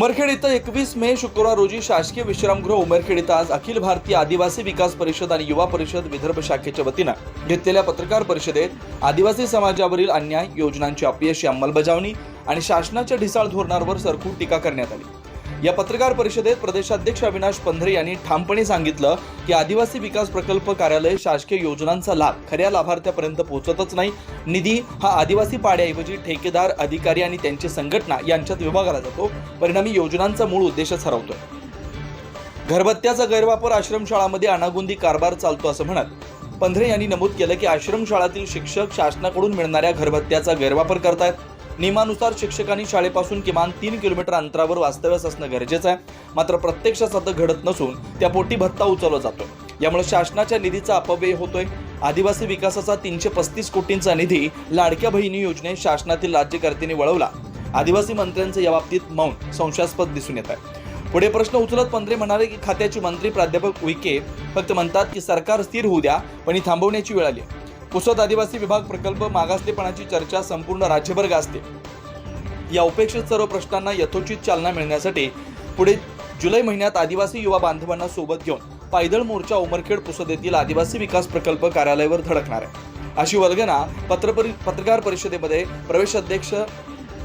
उमरखेड इथं एकवीस मे शुक्रवार रोजी शासकीय विश्रामगृह उमरखेड इथं आज अखिल भारतीय आदिवासी विकास परिषद आणि युवा परिषद विदर्भ शाखेच्या वतीनं घेतलेल्या पत्रकार परिषदेत आदिवासी समाजावरील अन्याय योजनांची अपयशी अंमलबजावणी आणि शासनाच्या ढिसाळ धोरणांवर सरकून टीका करण्यात आली. या पत्रकार परिषदेत प्रदेशाध्यक्ष अविनाश पंधरे यांनी ठामपणे सांगितलं की आदिवासी विकास प्रकल्प कार्यालय शासकीय योजनांचा लाभ खऱ्या लाभार्थ्यापर्यंत पोहोचतच नाही. निधी हा आदिवासी पाड्याऐवजी ठेकेदार अधिकारी आणि त्यांची संघटना यांच्यात विभागाला जातो. परिणामी योजनांचा मूळ उद्देशच हरवतोय घरबत्त्याचा गैरवापर आश्रमशाळामध्ये अनागोंदी कारभार चालतो असं म्हणत पंधरे यांनी नमूद केलं की आश्रमशाळातील शिक्षक शासनाकडून मिळणाऱ्या घरबत्त्याचा गैरवापर करतायत. नियमानुसार शिक्षकांनी शाळेपासून किमान तीन किलोमीटर अंतरावर वास्तव्यास असणं गरजेचं आहे. मात्र प्रत्यक्षात आता घडत नसून त्या पोटी भत्ता उचलला जातो यामुळे शासनाच्या निधीचा अपव्यय होतोय. आदिवासी विकासाचा तीनशे पस्तीस कोटींचा निधी लाडक्या बहिणी योजनेत शासनातील राज्यकर्त्यांनी वळवला. आदिवासी मंत्र्यांचं याबाबतीत मौन संशयास्पद दिसून येत आहे. पुढे प्रश्न उचलत मंत्री म्हणाले की खात्याचे मंत्री प्राध्यापक विके फक्त म्हणतात की सरकार स्थिर होऊ द्या पण ही थांबवण्याची वेळ आली पुसद आदिवासी विभाग प्रकल्प मागासलेपणाची चर्चा संपूर्ण राज्यभर गाजते. या उपेक्षित सर्व प्रश्नांना यथोचित चालना मिळण्यासाठी पुढे जुलै महिन्यात आदिवासी युवा बांधवांना सोबत घेऊन पायदळ मोर्चा उमरखेड पुसद येथील आदिवासी विकास प्रकल्प कार्यालयावर धडकणार आहे. अशी वल्गना पत्रपरि पत्रकार परिषदेमध्ये प्रवेश अध्यक्ष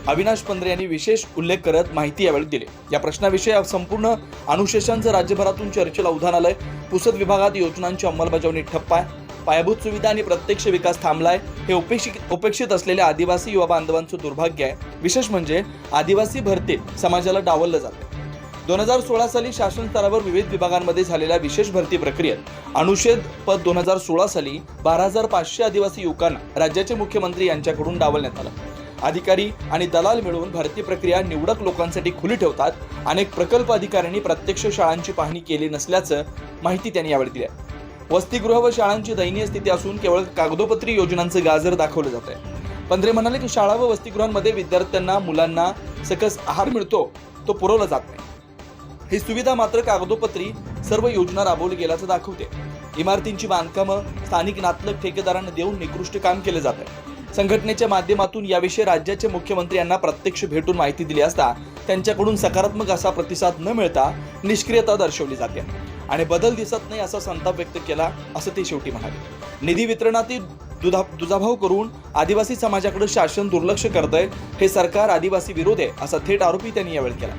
अविनाश पंधरे यांनी विशेष उल्लेख करत माहिती यावेळी दिली. या प्रश्नाविषयी संपूर्ण अनुशेषांचं राज्यभरातून चर्चेला उधाण आलंय. पुसद विभागात योजनांची अंमलबजावणी ठप्प आहे. पायाभूत सुविधा आणि प्रत्यक्ष विकास थांबलाय. हे उपेक्षित उपेक्षित असलेल्या आदिवासी युवा बांधवांचं दुर्भाग्य आहे. विशेष म्हणजे आदिवासी भरतीत समाजाला डावललं जातं दोन हजार सोळा साली शासन स्तरावर विविध विभागांमध्ये झालेल्या विशेष भरती प्रक्रियेत अनुच्छेद पद दोन हजार सोळा साली बारा हजार पाचशे आदिवासी युवकांना राज्याचे मुख्यमंत्री यांच्याकडून डावलण्यात आलं. अधिकारी आणि दलाल मिळून भरती प्रक्रिया निवडक लोकांसाठी खुली ठेवतात. अनेक प्रकल्प अधिकाऱ्यांनी प्रत्यक्ष शाळांची पाहणी केली नसल्याचं माहिती त्यांनी यावेळी दिली आहे. वसतिगृह व शाळांची दयनीय स्थिती असून केवळ कागदोपत्री योजनांचं गाजर दाखवलं जात आहे. पंधरे म्हणाले की शाळा व वसतिगृहांमध्ये विद्यार्थ्यांना मुलांना सकस आहार मिळतो तो पुरवला जात नाही. ही सुविधा मात्र कागदोपत्री सर्व योजना राबवली गेल्याचं दाखवते. इमारतींची बांधकामं स्थानिक नातलग ठेकेदारांना देऊन निकृष्ट काम केले जात आहे. संघटनेच्या माध्यमातून याविषयी राज्याचे मुख्यमंत्री यांना प्रत्यक्ष भेटून माहिती दिली असता त्यांच्याकडून सकारात्मक असा प्रतिसाद न मिळता निष्क्रियता दर्शवली जाते. आणि बदल दिसत नाही असा संताप व्यक्त केला असं ते शेवटी म्हणाले. निधी वितरणातील दुधा दुजाभाव करून आदिवासी समाजाकडे शासन दुर्लक्ष करतंय हे सरकार आदिवासी विरोध आहे असा थेट आरोपी त्यांनी यावेळी केला.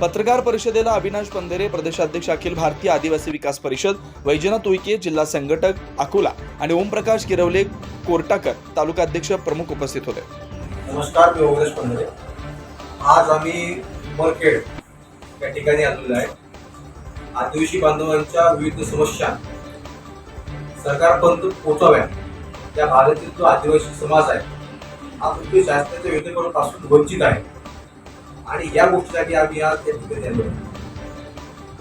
पत्रकार परिषदेला अविनाश पंधेरे प्रदेशाध्यक्ष अखिल भारतीय आदिवासी विकास परिषद वैजनाथ उईके जिल्हा संघटक अकोला आणि ओमप्रकाश किरवले कोर्टाकर तालुका अध्यक्ष प्रमुख उपस्थित होते. नमस्कार मी ओगरेश पंधरे आज आम्ही उमरखेड या ठिकाणी आलेलो आहे. आदिवासी बांधवांच्या विविध समस्या सरकारपर्यंत पोहोचाव्या त्या भागातील जो आदिवासी समाज आहे हा फक्त शासनाच्या पासून वंचित आहे. आणि या गोष्टीसाठी आम्ही आज त्या ठिकाणी आलो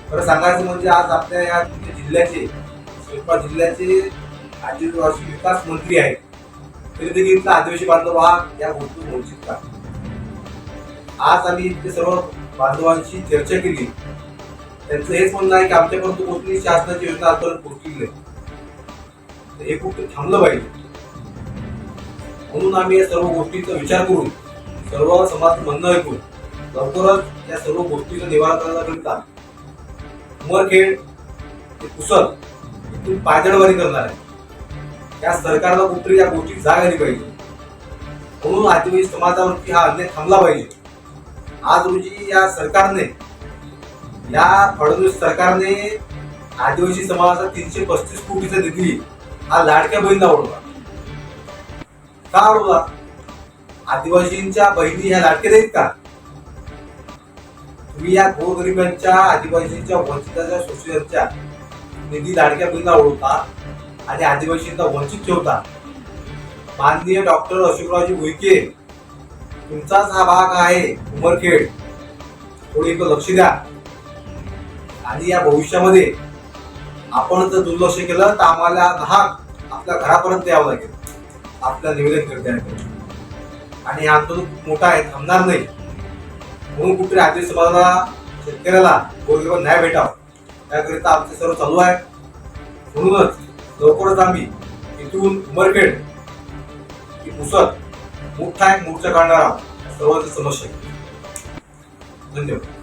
खरं सांगायचं म्हणजे आज आपल्या या जिल्ह्याचे शिल्पा जिल्ह्याचे आदिवासी विकास मंत्री आहेत. तरी देखील इथला आदिवासी बांधव हा या गोष्टी वंचित का आज आम्ही इथले सर्व बांधवांशी चर्चा केली. त्यांचं हेच म्हणणं आहे की आमच्यापर्यंत कोणतीही शासनाची योजना आजपर्यंत पोहोचली नाही. हे कुठे थांबलं पाहिजे. म्हणून आम्ही या सर्व गोष्टींचा विचार करून सर्व समाज म्हणणं ऐकून लवकरच या सर्व गोष्टीचं निवारण करण्याकरिता उमरखेड ते कुसल इथून पायदळवारी करणार आहे. या सरकारला कुठेतरी या गोष्टी जाग आली पाहिजे. म्हणून आदिवासी समाजावरती हा अन्याय थांबला पाहिजे. आज रोजी या सरकारने या फडणवीस सरकारने आदिवासी समाजाचा तीनशे पस्तीस कोटीचा निधी हा लाडक्या बहिणीला ओढला का ओढला आदिवासींच्या बहिणी ह्या लाडक्या नाहीत का? तुम्ही या गोरगरिबांच्या आदिवासींच्या वंचिताच्या शोषणाच्या निधी लाडक्या बहिणीला ओढवता आणि आदिवासींना वंचित ठेवता. माननीय डॉक्टर अशोकरावजी उईके तुमचाच हा भाग आहे उमरखेड. थोडी इकडं लक्ष द्या. आणि या भविष्यामध्ये आपण जर दुर्लक्ष केलं तर आम्हाला नाहक आपल्या घरापर्यंत यावं लागेल. आपल्या निवेदन करण्याकडे आणि हे आंदोलन खूप आहे थांबणार नाही. म्हणून कुठे आदिवासी समाजाला शेतकऱ्याला गोरगरीब न्याय भेटावं. त्याकरिता आमचे सर्व चालू आहे. म्हणूनच लवकरच आम्ही इथून उमरखेड की पुसत मोठा एक मोर्चा काढणार आहोत. सर्वांची समस्या धन्यवाद.